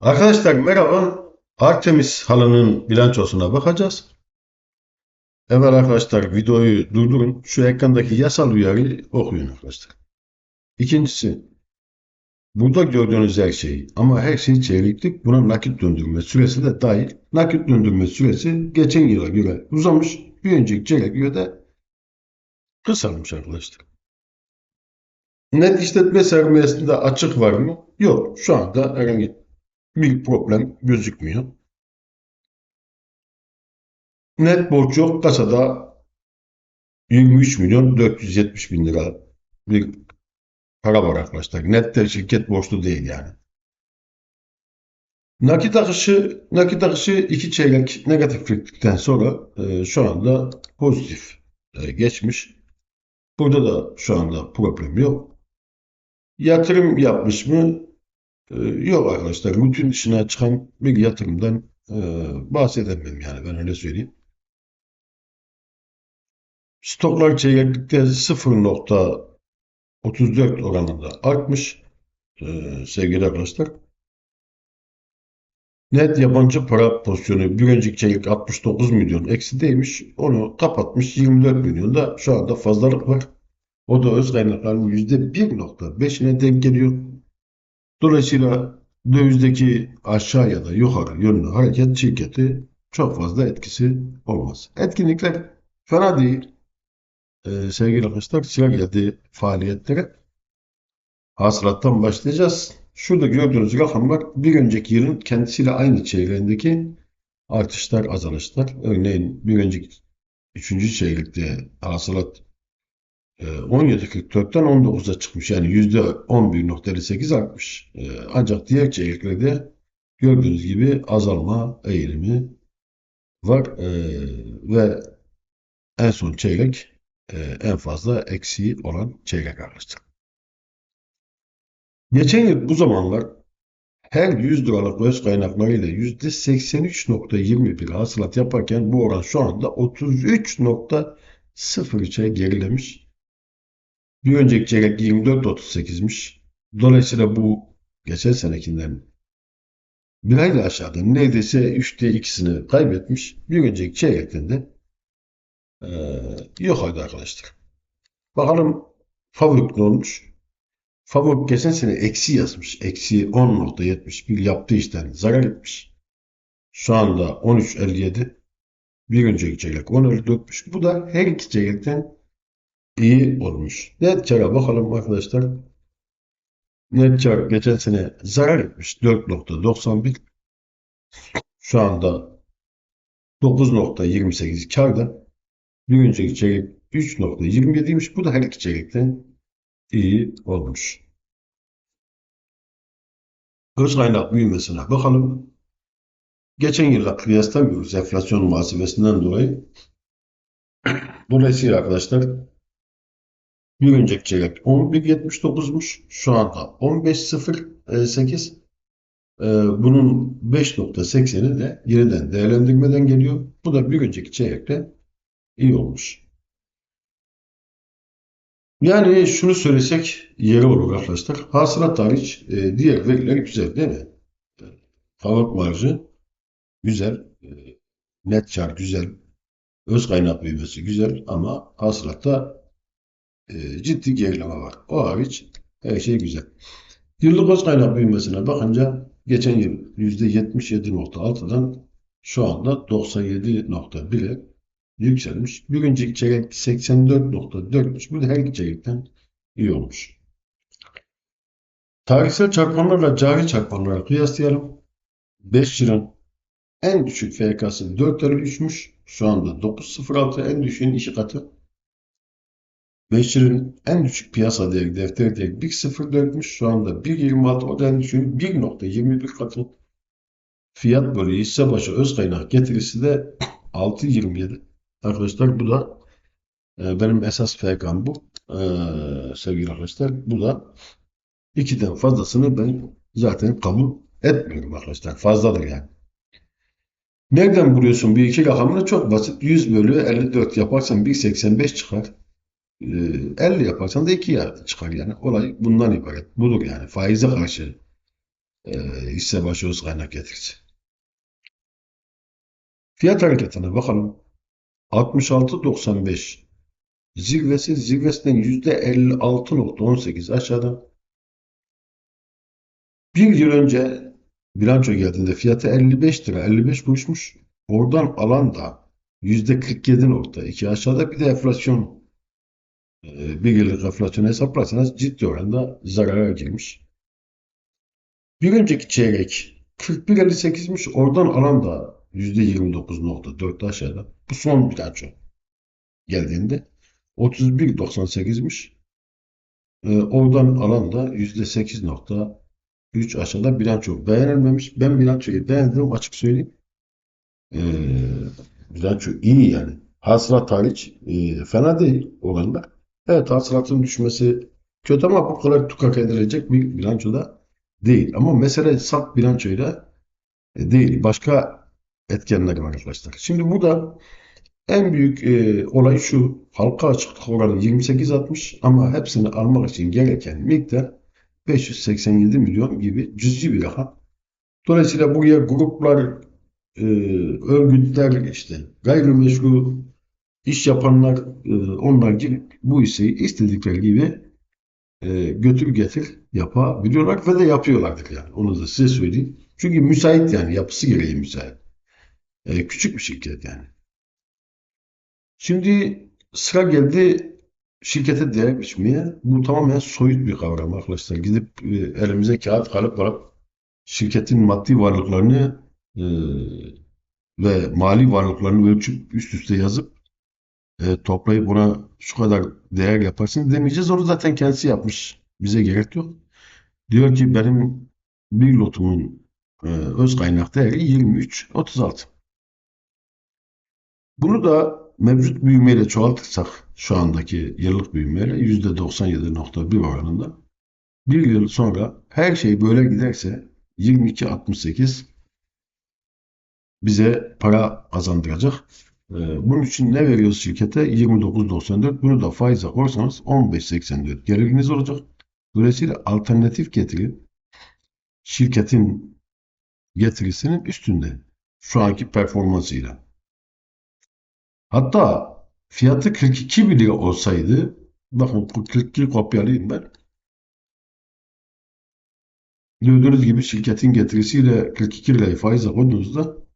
Arkadaşlar merhaba. Artemis halının bilançosuna bakacağız. Evet arkadaşlar videoyu durdurun. Şu ekrandaki yasal uyarıyı okuyun arkadaşlar. İkincisi, burada gördüğünüz her şey ama her şey çeyreklik buna nakit döndürme süresi de dahil. Nakit döndürme süresi geçen yıla göre uzamış. Bir önceki çeyrek göre de kısalmış arkadaşlar. Net işletme sermayesinde açık var mı? Yok. Şu anda herhangi bir problem gözükmüyor. Net borç yok. Kasada 23 milyon 470 bin lira bir para var arkadaşlar. Net de şirket borçlu değil yani. Nakit akışı, nakit akışı iki çeyrek negatiflikten sonra e, şu anda pozitif e, geçmiş. Burada da şu anda problem yok. Yatırım yapmış mı? E, yok arkadaşlar. Rutin dışına çıkan bir yatırımdan e, bahsedemem yani ben öyle söyleyeyim. Stoklar çeyreklikte 0.34 oranında artmış e, sevgili arkadaşlar. Net yabancı para pozisyonu bir önceki çeyrek 69 milyon eksideymiş. Onu kapatmış 24 milyonda şu anda fazlalık var. O da öz kaynakların %1.5'ine denk geliyor. Dolayısıyla dövizdeki aşağı ya da yukarı yönlü hareket şirketi çok fazla etkisi olmaz. Etkinlikler fena değil. Ee, sevgili arkadaşlar sıra geldi faaliyetlere. Hasılattan başlayacağız. Şurada gördüğünüz rakamlar bir önceki yılın kendisiyle aynı çeyreğindeki artışlar, azalışlar. Örneğin bir önceki 3. çeyrekte hasılat 17.44'ten 19'a çıkmış. Yani %11.58 artmış. E, Ancak diğer çeyreklerde gördüğünüz gibi azalma eğilimi var. E, Ve en son çeyrek e, en fazla eksiği olan çeyrek arkadaşlar. Geçen yıl bu zamanlar her 100 liralık öz kaynaklarıyla %83.21 hasılat yaparken bu oran şu anda 33.03'e gerilemiş. Bir önceki çeyrek 24.38'miş. Dolayısıyla bu geçen senekinden bir hayli aşağıda neredeyse 3'te 2'sini kaybetmiş. Bir önceki çeyrekten de ee, yok hadi arkadaşlar. Bakalım Favök ne olmuş? Favök geçen sene eksi yazmış. Eksi 10.71 yaptığı işten zarar etmiş. Şu anda 13.57. Bir önceki çeyrek 10.54'müş. Bu da her iki çeyrekten iyi olmuş. Net kar'a bakalım arkadaşlar. Net kar geçen sene zarar etmiş. 4.91. Şu anda 9.28 karda. Bir önceki çeyrek 3.27'ymiş. Bu da her iki çeyrekten iyi olmuş. Öz kaynak büyümesine bakalım. Geçen yılla kıyaslamıyoruz enflasyon muhasebesinden dolayı. Dolayısıyla arkadaşlar bir önceki çeyrek 11.79'muş. Şu anda 15.08. Ee, bunun 5.80'i de yeniden değerlendirmeden geliyor. Bu da bir önceki çeyrekte iyi olmuş. Yani şunu söylesek yeri olur arkadaşlar. Hasılat hariç e, diğer veriler güzel değil mi? Kavak marjı güzel. E, net kar güzel. Öz kaynak büyümesi güzel ama hasılatta e, ciddi gerileme var. O hariç her şey güzel. Yıllık öz kaynak büyümesine bakınca geçen yıl %77.6'dan şu anda 97.1'e yükselmiş. Bir önceki çeyrek 84.4'müş. Bu da her iki çeyrekten iyi olmuş. Tarihsel çarpanlarla cari çarpanlara kıyaslayalım. 5 yılın en düşük FK'sı 4 lira düşmüş. Şu anda 9.06 en düşüğün iki katı. 5 yılın en düşük piyasa değeri defter değeri 1.04'müş. Şu anda 1.26 o en düşüğün 1.21 katı. Fiyat bölü hisse başı öz kaynak getirisi de 6.27. Arkadaşlar bu da e, benim esas FK'm bu. E, sevgili arkadaşlar bu da ikiden fazlasını ben zaten kabul etmiyorum arkadaşlar. Fazladır yani. Nereden buluyorsun bir iki rakamını? Çok basit. 100 bölü 54 yaparsan 1.85 çıkar. E, 50 yaparsan da 2 çıkar yani. Olay bundan ibaret. Budur yani. Faize karşı e, hisse başı öz kaynak getirisi. Fiyat hareketine bakalım. 66.95 zirvesi zirvesinden %56.18 aşağıda. Bir yıl önce bilanço geldiğinde fiyatı 55 lira 55 kuruşmuş. Oradan alan da %47.2 aşağıda bir de enflasyon bir yıllık enflasyon hesaplarsanız ciddi oranda zarara girmiş. Bir önceki çeyrek 41.58'miş. Oradan alan da %29.4 aşağıda. Bu son bilanço geldiğinde 31.98'miş. Ee, oradan alan da %8.3 aşağıda bilanço beğenilmemiş. Ben bilançoyu beğendim açık söyleyeyim. Ee, bilanço iyi yani. Hasılat hariç e, fena değil olanlar. Evet hasılatın düşmesi kötü ama bu kadar tukak edilecek bir bilanço da değil. Ama mesele salt bilançoyla e, değil. Başka etkenler var arkadaşlar. Şimdi burada en büyük e, olay şu. Halka açıklık oranı 28.60 ama hepsini almak için gereken miktar 587 milyon gibi cüzi bir rakam. Dolayısıyla buraya gruplar, e, örgütler, işte gayrimeşru iş yapanlar, e, onlar girip bu hisseyi istedikleri gibi e, götür getir yapabiliyorlar ve de yapıyorlardır yani. Onu da size söyleyeyim. Çünkü müsait yani yapısı gereği müsait. E, küçük bir şirket yani. Şimdi sıra geldi şirkete değer biçmeye. Bu tamamen soyut bir kavram arkadaşlar. Gidip elimize kağıt kalıp alıp şirketin maddi varlıklarını e, ve mali varlıklarını ölçüp üst üste yazıp e, toplayıp ona şu kadar değer yaparsın demeyeceğiz. Onu zaten kendisi yapmış. Bize gerek yok. Diyor ki benim bir lotumun e, öz kaynak değeri 23.36. Bunu da mevcut büyümeyle çoğaltırsak şu andaki yıllık büyümeyle %97.1 oranında bir yıl sonra her şey böyle giderse 22.68 bize para kazandıracak. Ee, bunun için ne veriyoruz şirkete? 29.94. Bunu da faize korsanız 15.84 geliriniz olacak. Dolayısıyla alternatif getiri şirketin getirisinin üstünde şu anki performansıyla. Hatta fiyatı 42 bile olsaydı bakın 42 kopyalayayım ben. Gördüğünüz gibi şirketin getirisiyle 42 lirayı faize koyduğunuzda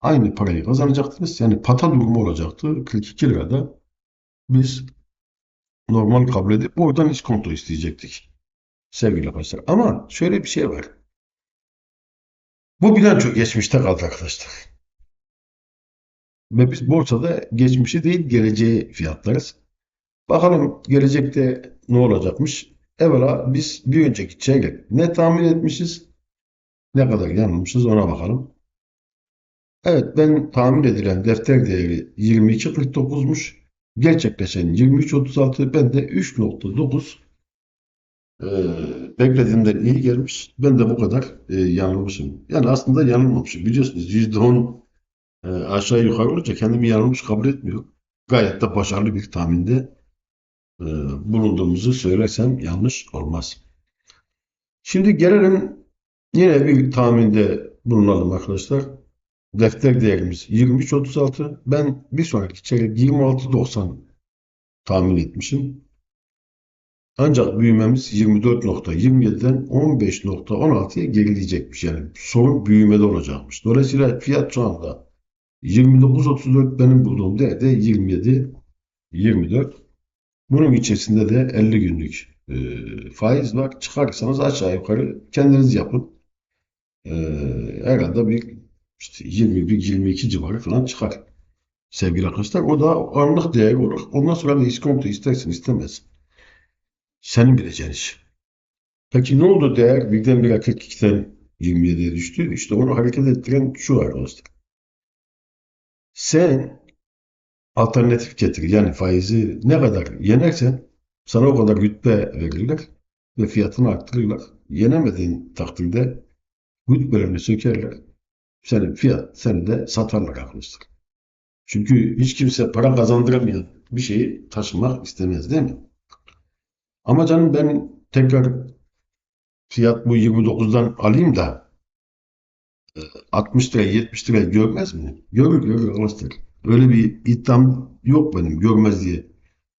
aynı parayı kazanacaktınız. Yani pata durumu olacaktı. 42 lirada biz normal kabul edip oradan iskonto isteyecektik. Sevgili arkadaşlar. Ama şöyle bir şey var. Bu bilanço geçmişte kaldı arkadaşlar. Ve biz borsada geçmişi değil geleceği fiyatlarız. Bakalım gelecekte ne olacakmış. Evvela biz bir önceki çeyrek ne tahmin etmişiz ne kadar yanılmışız ona bakalım. Evet ben tahmin edilen defter değeri 22.49'muş. Gerçekleşen 23.36 ben de 3.9 e, beklediğimden iyi gelmiş. Ben de bu kadar e, yanılmışım. Yani aslında yanılmamışım. Biliyorsunuz %10 e, aşağı yukarı olunca kendimi yanılmış kabul etmiyor. Gayet de başarılı bir tahminde e, bulunduğumuzu söylersem yanlış olmaz. Şimdi gelelim yine bir tahminde bulunalım arkadaşlar. Defter değerimiz 23.36. Ben bir sonraki çeyrek 26.90 tahmin etmişim. Ancak büyümemiz 24.27'den 15.16'ya gerileyecekmiş. Yani sorun büyümede olacakmış. Dolayısıyla fiyat şu anda 29.34 benim bulduğum değerde 27 24. Bunun içerisinde de 50 günlük e, faiz var. Çıkarırsanız aşağı yukarı kendiniz yapın. E, herhalde bir işte 21-22 civarı falan çıkar. Sevgili arkadaşlar o da anlık değer olur. Ondan sonra da iskonto istersin istemez. Senin bileceğin iş. Peki ne oldu değer birdenbire 42'den 27'ye düştü? İşte onu hareket ettiren şu arkadaşlar. Sen alternatif getir yani faizi ne kadar yenersen sana o kadar rütbe verirler ve fiyatını arttırırlar. Yenemediğin takdirde rütbelerini sökerler. Senin fiyat seni de satarlar arkadaşlar. Çünkü hiç kimse para kazandıramayan bir şeyi taşımak istemez değil mi? Ama canım ben tekrar fiyat bu 29'dan alayım da e, 60 lira 70 lira görmez mi? Görür görür arkadaşlar. Öyle bir iddiam yok benim görmez diye.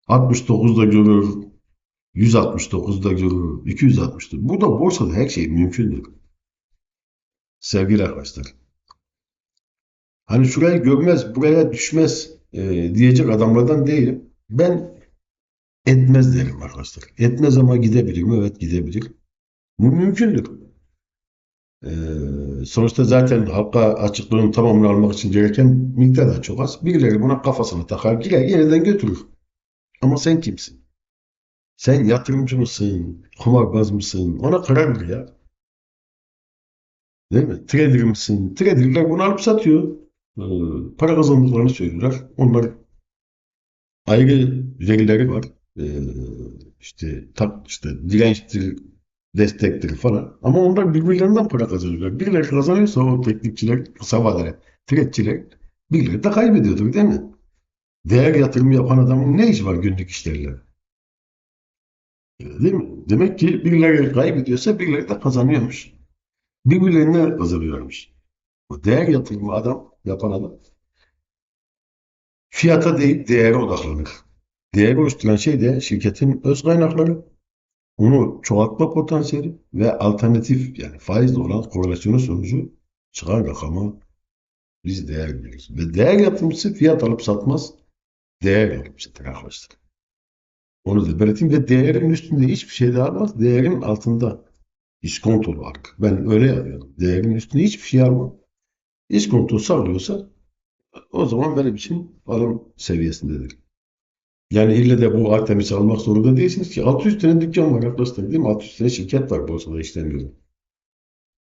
69'da görür, 169'da görür, 260'da. Burada borsada her şey mümkündür. Sevgili arkadaşlar. Hani şurayı görmez, buraya düşmez e, diyecek adamlardan değilim. Ben etmez derim arkadaşlar. Etmez ama gidebilir mi? Evet gidebilir. Bu mümkündür. E, sonuçta zaten halka açıklığın tamamını almak için gereken miktar da çok az. Birileri buna kafasını takar, girer, yeniden götürür. Ama sen kimsin? Sen yatırımcı mısın? Kumarbaz mısın? Ona karar ver ya. Değil mi? Trader misin? Traderler bunu alıp satıyor. Ee, para kazandıklarını söylüyorlar. Onlar ayrı verileri var. Ee, işte tak işte dirençtir, destektir falan. Ama onlar birbirlerinden para kazanıyorlar. Birileri kazanıyorsa o teknikçiler, kısa vadeli tradeçiler birileri de kaybediyordur değil mi? Değer yatırımı yapan adamın ne işi var günlük işlerle? Değil mi? Demek ki birileri kaybediyorsa birileri de kazanıyormuş. Birbirlerine kazanıyormuş. O değer yatırımı adam, yapan adam fiyata değil değere odaklanır. Değeri oluşturan şey de şirketin öz kaynakları, onu çoğaltma potansiyeli ve alternatif yani faizle olan korelasyonu sonucu çıkan rakama biz değer veririz. Ve değer yatırımcısı fiyat alıp satmaz, değer alıp satar arkadaşlar. Onu da belirteyim ve değerin üstünde hiçbir şey daha almaz. Değerin altında iskontolu fark. Ben öyle yapıyorum. Değerin üstünde hiçbir şey almam. İskonto sağlıyorsa o zaman benim için alım seviyesindedir. Yani ille de bu Artemis'i almak zorunda değilsiniz ki. 600 tane dükkan var arkadaşlar değil mi? 600 tane şirket var borsada işlem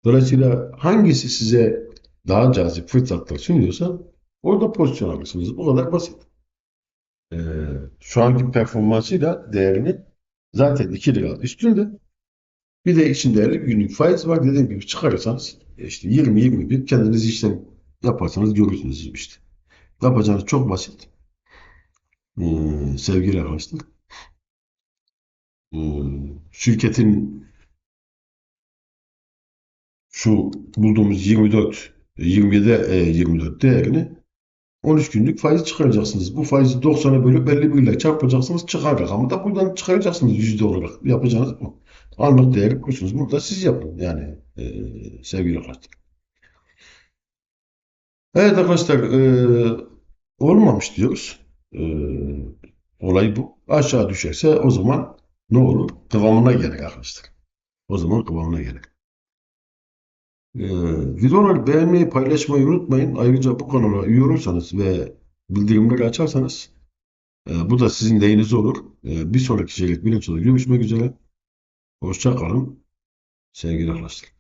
Dolayısıyla hangisi size daha cazip fırsatlar sunuyorsa orada pozisyon alırsınız. Bu kadar basit. Ee, şu anki performansıyla değerini zaten 2 lira üstünde. Bir de içinde 50 günlük faiz var. Dediğim gibi çıkarırsanız işte 20-21 kendiniz işlem yaparsanız görürsünüz işte. Yapacağınız çok basit. Ee, sevgili arkadaşlar. Ee, şirketin şu bulduğumuz 24 27 e, 24 değerini 13 günlük faiz çıkaracaksınız. Bu faizi 90'a bölüp 51 ile çarpacaksınız. Çıkar rakamı da buradan çıkaracaksınız yüzde olarak. Yapacağınız bu. Anlık değeri kursunuz. Bunu da siz yapın. Yani e, sevgili arkadaşlar. Evet arkadaşlar e, olmamış diyoruz. E, olay bu. Aşağı düşerse o zaman ne olur? Kıvamına gelir arkadaşlar. O zaman kıvamına gelir. Ee, videoları beğenmeyi, paylaşmayı unutmayın. Ayrıca bu kanala üye olursanız ve bildirimleri açarsanız e, bu da sizin lehiniz olur. E, bir sonraki içerik bilinçli görüşmek üzere. Hoşça kalın sevgili arkadaşlar.